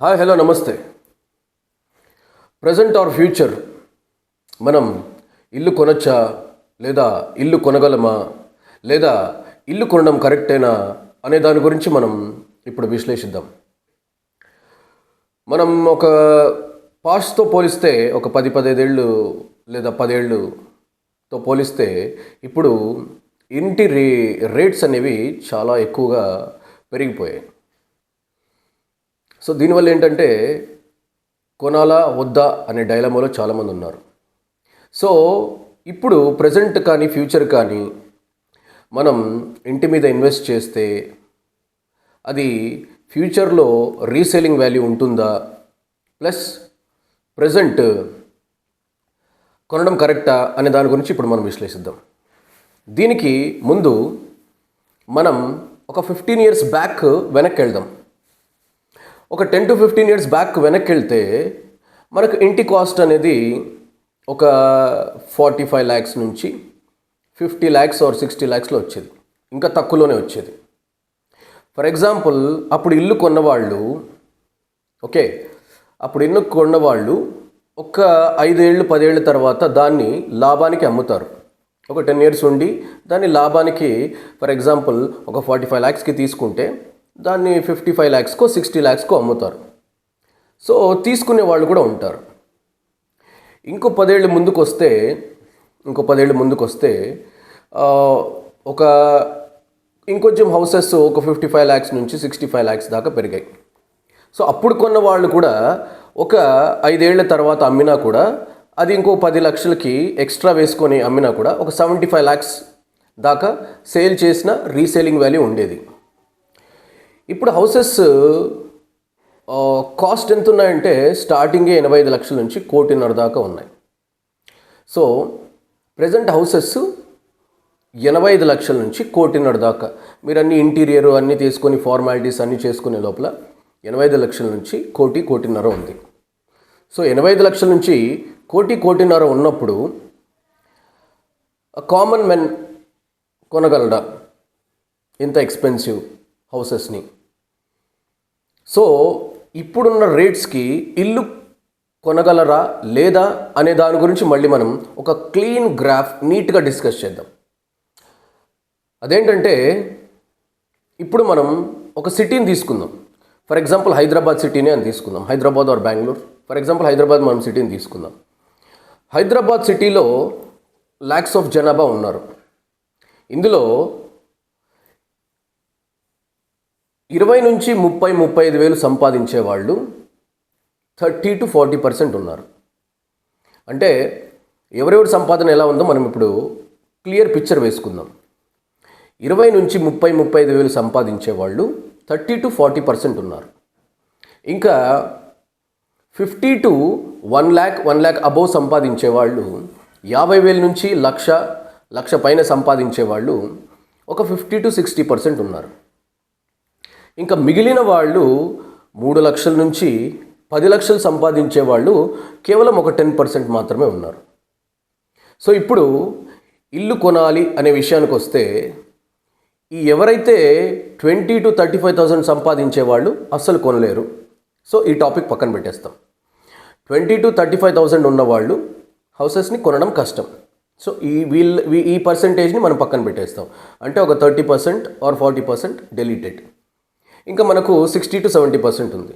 Hi hello నమస్తే. Present or future మనం ఇల్లు కొనొచ్చా? లేదా ఇల్లు కొనగలమా? లేదా ఇల్లు కొనడం కరెక్టేనా? అనే దాని గురించి మనం ఇప్పుడు విశ్లేషిద్దాం. మనం ఒక పాస్ట్తో పోలిస్తే ఒక పది పదైదేళ్ళు లేదా పదేళ్ళుతో పోలిస్తే ఇప్పుడు ఇంటి రే రేట్స్ అనేవి చాలా ఎక్కువగా పెరిగిపోయాయి. సో దీనివల్ల ఏంటంటే కొనాలా వద్దా అనే డైలమాలో చాలామంది ఉన్నారు. సో ఇప్పుడు ప్రజెంట్ కానీ ఫ్యూచర్ కానీ మనం ఇంటి మీద ఇన్వెస్ట్ చేస్తే అది ఫ్యూచర్లో రీసేలింగ్ వాల్యూ ఉంటుందా? ప్లస్ ప్రజెంట్ కొనడం కరెక్టా? అనే దాని గురించి ఇప్పుడు మనం విశ్లేషిద్దాం. దీనికి ముందు మనం ఒక ఫిఫ్టీన్ ఇయర్స్ బ్యాక్ వెనక్కి వెళ్దాం. ఒక ten to fifteen years back వెనక్కి వెళ్తే మనకు ఇంటి కాస్ట్ అనేది ఒక ఫార్టీ ఫైవ్ ల్యాక్స్ నుంచి ఫిఫ్టీ ల్యాక్స్ ఆర్ సిక్స్టీ ల్యాక్స్లో వచ్చేది. ఇంకా తక్కువలోనే వచ్చేది. ఫర్ ఎగ్జాంపుల్ అప్పుడు ఇల్లు కొన్నవాళ్ళు ఓకే అప్పుడు ఇల్లు కొన్నవాళ్ళు ఒక ఐదేళ్ళు పదేళ్ళ తర్వాత దాన్ని లాభానికి అమ్ముతారు. ఒక టెన్ ఇయర్స్ ఉండి దాన్ని లాభానికి ఫర్ ఎగ్జాంపుల్ ఒక ఫార్టీ ఫైవ్ ల్యాక్స్కి తీసుకుంటే దాన్ని ఫిఫ్టీ ఫైవ్ ల్యాక్స్కో సిక్స్టీ ల్యాక్స్కో అమ్ముతారు. సో తీసుకునే వాళ్ళు కూడా ఉంటారు. ఇంకో పదేళ్ళు ముందుకు వస్తే ఇంకో పదేళ్ళు ముందుకు వస్తే ఒక ఇంకొంచెం హౌసెస్ ఒక ఫిఫ్టీ ఫైవ్ ల్యాక్స్ నుంచి సిక్స్టీ ఫైవ్ ల్యాక్స్ దాకా పెరిగాయి. సో అప్పుడు కొన్న వాళ్ళు కూడా ఒక ఐదేళ్ళ తర్వాత అమ్మినా కూడా అది ఇంకో పది లక్షలకి ఎక్స్ట్రా వేసుకొని అమ్మినా కూడా ఒక సెవెంటీ ఫైవ్ ల్యాక్స్ దాకా సేల్ చేసిన రీసేలింగ్ వాల్యూ ఉండేది. ఇప్పుడు హౌసెస్ కాస్ట్ ఎంత ఉన్నాయంటే స్టార్టింగే ఎనభై ఐదు లక్షల నుంచి కోటిన్నర దాకా ఉన్నాయి. సో ప్రజెంట్ హౌసెస్ ఎనభై ఐదు లక్షల నుంచి కోటిన్నర దాకా. మీరు అన్ని ఇంటీరియర్ అన్నీ తీసుకొని ఫార్మాలిటీస్ అన్నీ చేసుకునే లోపల ఎనభై ఐదు లక్షల నుంచి కోటి కోటిన్నర ఉంది. సో ఎనభై ఐదు లక్షల నుంచి కోటి కోటిన్నర ఉన్నప్పుడు కామన్ మెన్ కొనగలడా? ఇంత ఎక్స్పెన్సివ్ హౌసెస్ని. సో ఇప్పుడున్న రేట్స్కి ఇల్లు కొనగలరా లేదా అనే దాని గురించి మళ్ళీ మనం ఒక క్లీన్ గ్రాఫ్ నీట్గా డిస్కస్ చేద్దాం. అదేంటంటే ఇప్పుడు మనం ఒక సిటీని తీసుకుందాం. ఫర్ ఎగ్జాంపుల్ హైదరాబాద్ సిటీనే అని తీసుకుందాం. Hyderabad or Bengaluru. For example Hyderabad మనం సిటీని తీసుకుందాం. హైదరాబాద్ సిటీలో ల్యాక్స్ ఆఫ్ జనాభా ఉన్నారు. ఇందులో ఇరవై నుంచి ముప్పై ముప్పై ఐదు వేలు సంపాదించే వాళ్ళు థర్టీ టు ఫార్టీ పర్సెంట్ ఉన్నారు. అంటే ఎవరెవరి సంపాదన ఎలా ఉందో మనం ఇప్పుడు క్లియర్ పిక్చర్ వేసుకుందాం. ఇరవై నుంచి ముప్పై ముప్పై ఐదు వేలు సంపాదించే వాళ్ళు థర్టీ టు ఫార్టీ పర్సెంట్ ఉన్నారు. ఇంకా fifty to one lakh one lakh above సంపాదించే వాళ్ళు యాభై వేల నుంచి లక్ష లక్ష పైన సంపాదించే వాళ్ళు ఒక ఫిఫ్టీ టు సిక్స్టీ పర్సెంట్ ఉన్నారు. ఇంకా మిగిలిన వాళ్ళు మూడు లక్షల నుంచి పది లక్షలు సంపాదించే వాళ్ళు కేవలం ఒక టెన్ పర్సెంట్ మాత్రమే ఉన్నారు. సో ఇప్పుడు ఇల్లు కొనాలి అనే విషయానికి వస్తే ఈ ఎవరైతే twenty to thirty five thousand సంపాదించే వాళ్ళు అస్సలు కొనలేరు. సో ఈ టాపిక్ పక్కన పెట్టేస్తాం. Twenty to thirty five thousand ఉన్న వాళ్ళు హౌసెస్ని కొనడం కష్టం. సో ఈ వీళ్ళ ఈ పర్సంటేజ్ని మనం పక్కన పెట్టేస్తాం. అంటే ఒక thirty percent or forty percent deleted. ఇంకా మనకు సిక్స్టీ టు సెవెంటీ పర్సెంట్ ఉంది.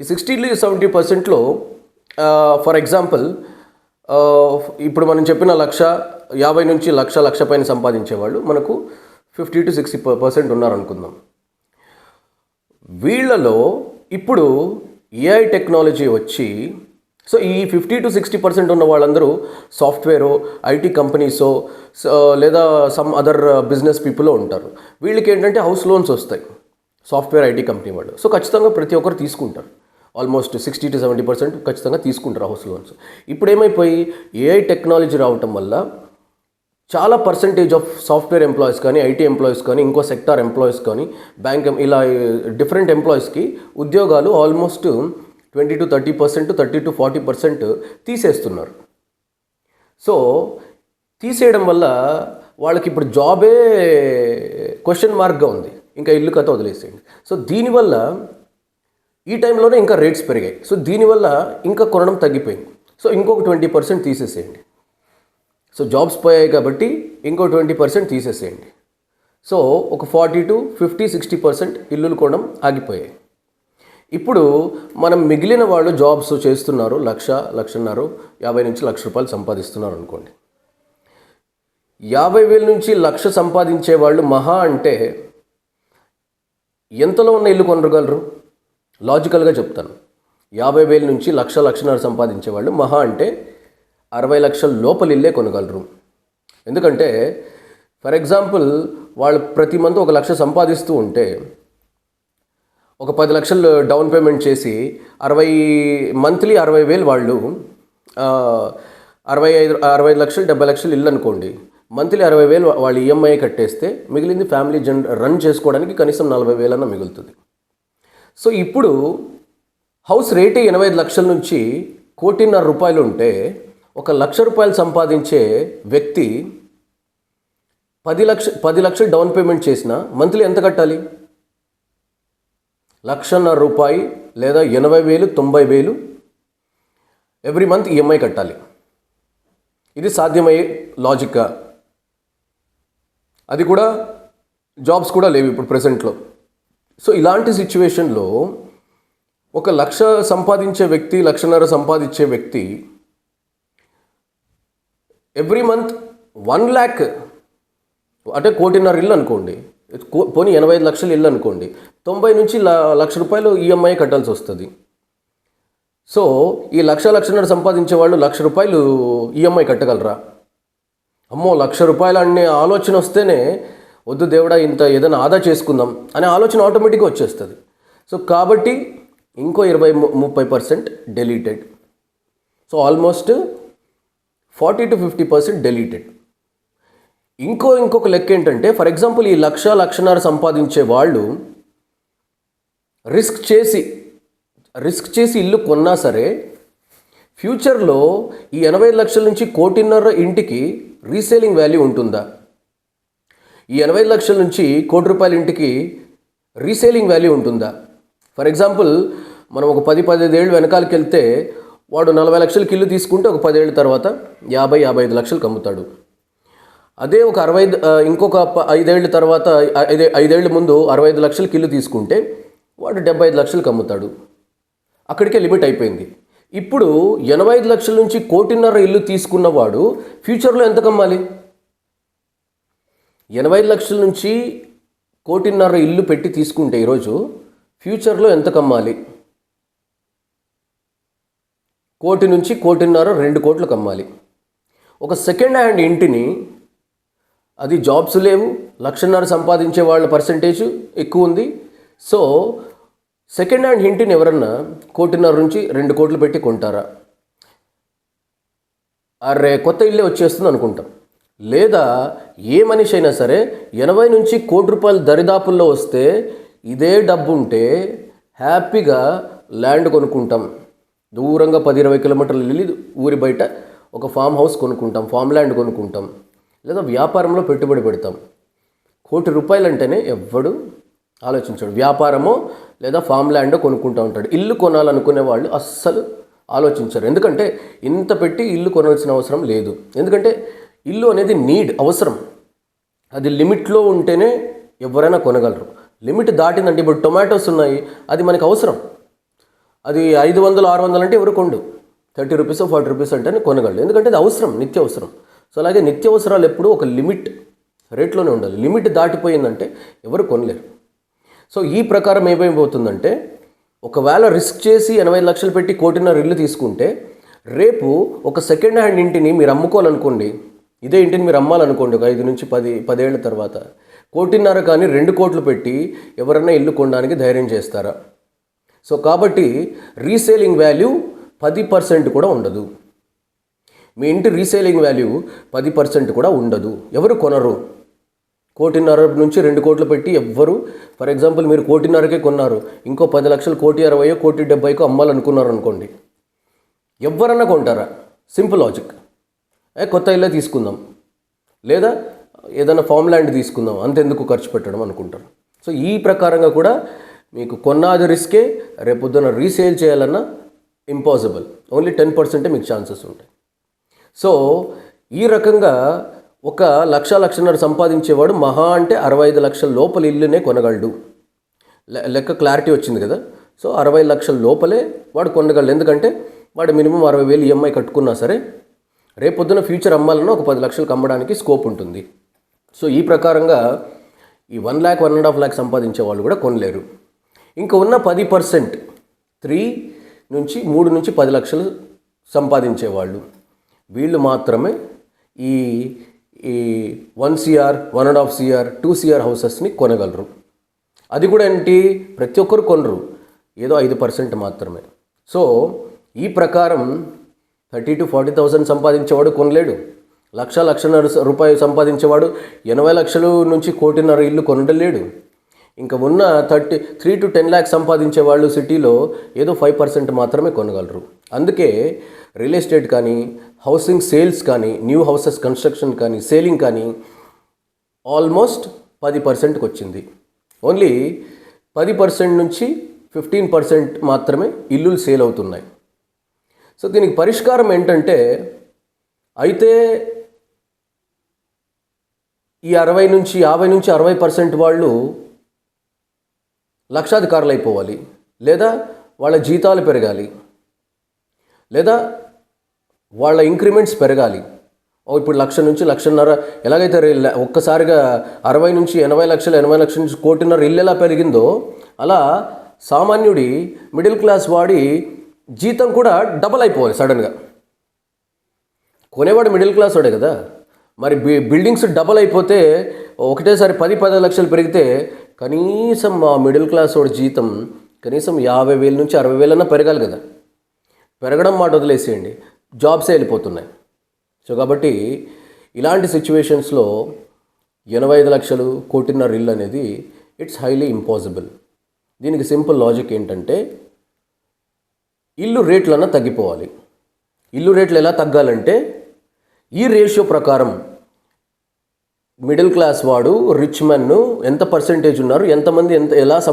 ఈ సిక్స్టీ టు సెవెంటీ పర్సెంట్లో ఫర్ ఎగ్జాంపుల్ ఇప్పుడు మనం చెప్పిన లక్ష యాభై నుంచి లక్ష లక్ష పైన సంపాదించే వాళ్ళు మనకు ఫిఫ్టీ టు సిక్స్టీ పర్సెంట్ ఉన్నారనుకుందాం. వీళ్ళలో ఇప్పుడు ఏఐ టెక్నాలజీ వచ్చి సో ఈ ఫిఫ్టీ టు సిక్స్టీ పర్సెంట్ ఉన్న వాళ్ళందరూ సాఫ్ట్వేరో ఐటీ కంపెనీసో లేదా సమ్ అదర్ బిజినెస్ పీపుల్లో ఉంటారు. వీళ్ళకి ఏంటంటే హౌస్ లోన్స్ వస్తాయి. సాఫ్ట్వేర్ ఐటీ కంపెనీ వాళ్ళు. సో ఖచ్చితంగా ప్రతి ఒక్కరు తీసుకుంటారు. Almost sixty to seventy percent ఖచ్చితంగా తీసుకుంటారు హౌస్ లోన్స్. ఇప్పుడు ఏమైపోయి ఏఐ టెక్నాలజీ రావటం వల్ల చాలా పర్సంటేజ్ ఆఫ్ సాఫ్ట్వేర్ ఎంప్లాయీస్ కానీ ఐటీ ఎంప్లాయీస్ కానీ ఇంకో సెక్టార్ ఎంప్లాయీస్ కానీ బ్యాంక్ ఇలా డిఫరెంట్ ఎంప్లాయీస్కి ఉద్యోగాలు almost twenty to thirty percent thirty to forty percent తీసేస్తున్నారు. సో తీసేయడం వల్ల వాళ్ళకి ఇప్పుడు జాబే క్వశ్చన్ మార్క్గా ఉంది. ఇంకా ఇల్లు కథ వదిలేసేయండి. సో దీనివల్ల ఈ టైంలోనే ఇంకా రేట్స్ పెరిగాయి. సో దీనివల్ల ఇంకా కొనడం తగ్గిపోయింది. సో ఇంకొక ట్వంటీ పర్సెంట్ తీసేసేయండి. సో జాబ్స్ పోయాయి కాబట్టి ఇంకో ట్వంటీ పర్సెంట్ తీసేసేయండి. సో ఒక forty to fifty sixty percent ఇల్లులు కొనడం ఆగిపోయాయి. ఇప్పుడు మనం మిగిలిన వాళ్ళు జాబ్స్ చేస్తున్నారు లక్ష లక్షన్నర యాభై నుంచి లక్ష రూపాయలు సంపాదిస్తున్నారు అనుకోండి. యాభై వేల నుంచి లక్ష సంపాదించే వాళ్ళు మహా అంటే ఎంతలో ఉన్న ఇల్లు కొనగలరు? లాజికల్గా చెప్తాను. యాభై వేల నుంచి లక్ష లక్షన్నర సంపాదించే వాళ్ళు మహా అంటే అరవై లక్షల లోపల ఇల్లే కొనగలరు. ఎందుకంటే ఫర్ ఎగ్జాంపుల్ వాళ్ళు ప్రతి మంత్ ఒక లక్ష సంపాదిస్తూ ఉంటే ఒక పది లక్షలు డౌన్ పేమెంట్ చేసి అరవై మంత్లీ అరవై వేలు వాళ్ళు అరవై ఐదు అరవై ఐదు లక్షలు డెబ్బై లక్షలు ఇల్లు అనుకోండి. మంత్లీ అరవై వేలు వాళ్ళు ఈఎంఐ కట్టేస్తే మిగిలింది ఫ్యామిలీ జన్ రన్ చేసుకోవడానికి కనీసం నలభై వేలన్నా మిగులుతుంది. సో ఇప్పుడు హౌస్ రేటే ఎనభై ఐదు లక్షల నుంచి కోటిన్నర రూపాయలు ఉంటే ఒక లక్ష రూపాయలు సంపాదించే వ్యక్తి పది లక్ష పది లక్షలు డౌన్ పేమెంట్ చేసిన మంత్లీ ఎంత కట్టాలి? లక్షన్నర రూపాయి లేదా ఎనభై వేలు తొంభై వేలు ఎవ్రీ మంత్ ఈఎంఐ కట్టాలి. ఇది సాధ్యమయ్యే లాజిక్గా అది కూడా జాబ్స్ కూడా లేవు ఇప్పుడు ప్రెసెంట్లో సో ఇలాంటి సిచ్యువేషన్లో ఒక లక్ష సంపాదించే వ్యక్తి లక్షన్నర సంపాదించే వ్యక్తి ఎవ్రీ మంత్ వన్ ల్యాక్ అంటే కోటిన్నర ఇల్లు అనుకోండి కో- పోనీ ఎనభై ఐదు లక్షలు ఇల్లు అనుకోండి తొంభై నుంచి లక్ష రూపాయలు ఈఎంఐ కట్టాల్సి వస్తుంది. సో ఈ లక్ష లక్షన్నర సంపాదించే వాళ్ళు లక్ష రూపాయలు ఈఎంఐ కట్టగలరా? అమ్మో లక్ష రూపాయలు అనే ఆలోచన వస్తేనే వద్దు దేవుడా ఇంత ఏదైనా ఆదా చేసుకుందాం అనే ఆలోచన ఆటోమేటిక్గా వచ్చేస్తుంది. సో కాబట్టి ఇంకో ఇరవై ముప్పై percent deleted so almost forty to fifty percent deleted ఇంకో ఇంకొక లెక్క ఏంటంటే ఫర్ ఎగ్జాంపుల్ ఈ లక్ష లక్షన్నర సంపాదించే వాళ్ళు రిస్క్ చేసి రిస్క్ చేసి ఇల్లు కొన్నా సరే ఫ్యూచర్లో ఈ ఎనభై లక్షల నుంచి కోటిన్నర ఇంటికి రీసేలింగ్ వాల్యూ ఉంటుందా? ఈ ఎనభై లక్షల నుంచి కోటి రూపాయల ఇంటికి రీసేలింగ్ వాల్యూ ఉంటుందా? ఫర్ ఎగ్జాంపుల్ మనం ఒక పది పదిహేను ఏళ్ళు వెనకాలకి వెళ్తే వాడు నలభై లక్షలకి ఇల్లు తీసుకుంటే ఒక పదేళ్ళ తర్వాత యాభై యాభై ఐదు లక్షలకు అమ్ముతాడు అదే ఒక అరవై ఇంకొక ప- ఐదేళ్ళ తర్వాత ఐదే ఐదేళ్ళ ముందు అరవై ఐదు లక్షలకి ఇల్లు తీసుకుంటే వాడు డెబ్బై ఐదు లక్షలకు అమ్ముతాడు అక్కడికే లిమిట్ అయిపోయింది. ఇప్పుడు ఎనభై ఐదు లక్షల నుంచి కోటిన్నర ఇల్లు తీసుకున్నవాడు ఫ్యూచర్లో ఎంత కమ్మాలి? ఎనభై ఐదు లక్షల నుంచి కోటిన్నర ఇల్లు పెట్టి తీసుకుంటే ఈరోజు ఫ్యూచర్లో ఎంత కమ్మాలి? కోటి నుంచి కోటిన్నర రెండు కోట్లు కమ్మాలి. ఒక సెకండ్ హ్యాండ్ ఇంటిని అది జాబ్స్ లేవు లక్షన్నర సంపాదించే వాళ్ళ పర్సంటేజ్ ఎక్కువ ఉంది. సో సెకండ్ హ్యాండ్ ఇంటిని ఎవరన్నా కోటిన్నర నుంచి రెండు కోట్లు పెట్టి కొంటారా? అరే కొత్త ఇల్లే వచ్చేస్తుంది అనుకుంటాం. లేదా ఏ మనిషి అయినా సరే ఎనభై నుంచి కోటి రూపాయలు దరిదాపుల్లో వస్తే ఇదే డబ్బు ఉంటే హ్యాపీగా ల్యాండ్ కొనుక్కుంటాం. దూరంగా పది ఇరవై కిలోమీటర్లు వెళ్ళి ఊరి బయట ఒక ఫామ్ హౌస్ కొనుక్కుంటాం ఫామ్ ల్యాండ్ కొనుక్కుంటాం. లేదా వ్యాపారంలో పెట్టుబడి పెడతాం. కోటి రూపాయలు అంటేనే ఎవ్వడు ఆలోచించాడు. వ్యాపారమో లేదా ఫామ్ ల్యాండ్ కొనుక్కుంటూ ఉంటాడు. ఇల్లు కొనాలనుకునే వాళ్ళు అస్సలు ఆలోచించరు. ఎందుకంటే ఇంత పెట్టి ఇల్లు కొనాల్సిన అవసరం లేదు. ఎందుకంటే ఇల్లు అనేది నీడ్ అవసరం. అది లిమిట్లో ఉంటేనే ఎవరైనా కొనగలరు. లిమిట్ దాటిందంటే ఇప్పుడు టొమాటోస్ ఉన్నాయి అది మనకి అవసరం. అది ఐదు వందలు ఆరు వందలు అంటే ఎవరు కొండు? థర్టీ రూపీస్ ఫార్టీ రూపీస్ అంటేనే కొనగలరు. ఎందుకంటే అది అవసరం నిత్య అవసరం సో అలాగే నిత్య అవసరాలు ఎప్పుడూ ఒక లిమిట్ రేట్లోనే ఉండాలి. లిమిట్ దాటిపోయిందంటే ఎవరు కొనలేరు. సో ఈ ప్రకారం ఏమైపోతుందంటే ఒకవేళ రిస్క్ చేసి ఎనభై లక్షలు పెట్టి కోటిన్నర ఇల్లు తీసుకుంటే రేపు ఒక సెకండ్ హ్యాండ్ ఇంటిని మీరు అమ్ముకోవాలనుకోండి ఇదే ఇంటిని మీరు అమ్మాలనుకోండి ఒక ఐదు నుంచి పది పదేళ్ళ తర్వాత కోటిన్నర కానీ రెండు కోట్లు పెట్టి ఎవరైనా ఇల్లు కొనడానికి ధైర్యం చేస్తారా? సో కాబట్టి రీసేలింగ్ వాల్యూ పది పర్సెంట్ కూడా ఉండదు. మీ ఇంటి రీసేలింగ్ వాల్యూ పది పర్సెంట్ కూడా ఉండదు. ఎవరు కొనరు. కోటిన్నర నుంచి రెండు కోట్లు పెట్టి ఎవ్వరు ఫర్ ఎగ్జాంపుల్ మీరు కోటిన్నరకే కొన్నారు ఇంకో పది లక్షలు కోటి అరవయో కోటి డెబ్బైకో అమ్మాలనుకున్నారు అనుకోండి ఎవరన్నా కొంటారా? Simple logic. ఏ కొత్త ఇల్లే తీసుకుందాం. లేదా ఏదైనా ఫామ్ ల్యాండ్ తీసుకుందాం అంతెందుకు ఖర్చు పెట్టడం అనుకుంటారు. సో ఈ ప్రకారంగా కూడా మీకు కొన్నాది రిస్కే రేపొద్దున రీసేల్ చేయాలన్నా ఇంపాసిబుల్. ఓన్లీ టెన్ పర్సెంటే మీకు ఛాన్సెస్ ఉంటాయి. సో ఈ రకంగా ఒక లక్ష లక్షన్నర సంపాదించేవాడు మహా అంటే అరవై ఐదు లక్షల లోపల ఇల్లునే కొనగలడు. లెక్క క్లారిటీ వచ్చింది కదా. సో అరవై లక్షల లోపలే వాడు కొనగలడు. ఎందుకంటే వాడు మినిమం అరవై వేలు ఈఎంఐ కట్టుకున్నా సరే రేపొద్దున ఫ్యూచర్ అమ్మాలన్నా ఒక పది లక్షలకు అమ్మడానికి స్కోప్ ఉంటుంది. సో ఈ ప్రకారంగా ఈ one lakh one and half lakh సంపాదించే వాళ్ళు కూడా కొనలేరు. ఇంకా ఉన్న పది పర్సెంట్ త్రీ నుంచి మూడు నుంచి పది లక్షలు సంపాదించేవాళ్ళు. వీళ్ళు మాత్రమే ఈ ఈ one CR one and half CR two CR హౌసెస్ని కొనగలరు. అది కూడా ఏంటి? ప్రతి ఒక్కరు కొనరు. ఏదో ఐదు పర్సెంట్ మాత్రమే. సో ఈ ప్రకారం థర్టీ టు ఫార్టీ థౌసండ్ సంపాదించేవాడు కొనలేడు. లక్ష లక్షన్నర రూపాయలు సంపాదించేవాడు ఎనభై లక్షలు నుంచి కోటిన్నర ఇల్లు కొనడలేడు ఇంకా ఉన్న thirty three to ten lakhs సంపాదించే వాళ్ళు సిటీలో ఏదో ఫైవ్ పర్సెంట్ మాత్రమే కొనగలరు. అందుకే రియల్ ఎస్టేట్ కానీ హౌసింగ్ సేల్స్ కానీ న్యూ హౌసెస్ కన్స్ట్రక్షన్ కానీ సేలింగ్ కానీ ఆల్మోస్ట్ పది పర్సెంట్కి వచ్చింది. ఓన్లీ పది పర్సెంట్ నుంచి ఫిఫ్టీన్ పర్సెంట్ మాత్రమే ఇల్లులు సేల్ అవుతున్నాయి. సో దీనికి పరిష్కారం ఏంటంటే అయితే ఈ అరవై నుంచి యాభై నుంచి అరవై పర్సెంట్ వాళ్ళు లక్షాధికారులు అయిపోవాలి లేదా వాళ్ళ జీతాలు పెరగాలి. లేదా వాళ్ళ ఇంక్రిమెంట్స్ పెరగాలి. ఇప్పుడు లక్ష నుంచి లక్షన్నర ఎలాగైతే ఒక్కసారిగా అరవై నుంచి ఎనభై లక్షలు ఎనభై లక్షల నుంచి కోటిన్నర ఇల్లు ఎలా పెరిగిందో అలా సామాన్యుడి మిడిల్ క్లాస్ వాడి జీతం కూడా డబల్ అయిపోవాలి సడన్గా. కొనేవాడు మిడిల్ క్లాస్ వాడే కదా. మరి బి- బిల్డింగ్స్ డబల్ అయిపోతే ఒకటేసారి పది పది లక్షలు పెరిగితే కనీసం మా మిడిల్ క్లాస్ వాడి జీతం కనీసం యాభై వేల నుంచి అరవై వేలన్నా పెరగాలి కదా. పెరగడం మాట వదిలేసేయండి. జాబ్సే వెళ్ళిపోతున్నాయి. సో కాబట్టి ఇలాంటి సిచ్యువేషన్స్లో ఎనభై ఐదు లక్షలు కోటిన్నర ఇల్లు అనేది ఇట్స్ హైలీ ఇంపాసిబుల్. దీనికి సింపుల్ లాజిక్ ఏంటంటే ఇల్లు రేట్లన్నా తగ్గిపోవాలి. ఇల్లు రేట్లు ఎలా తగ్గాలంటే ఈ రేషియో ప్రకారం మిడిల్ క్లాస్ వాడు రిచ్ మెన్ ఎంత పర్సెంటేజ్ ఉన్నారు ఎంతమంది ఎంత ఎలా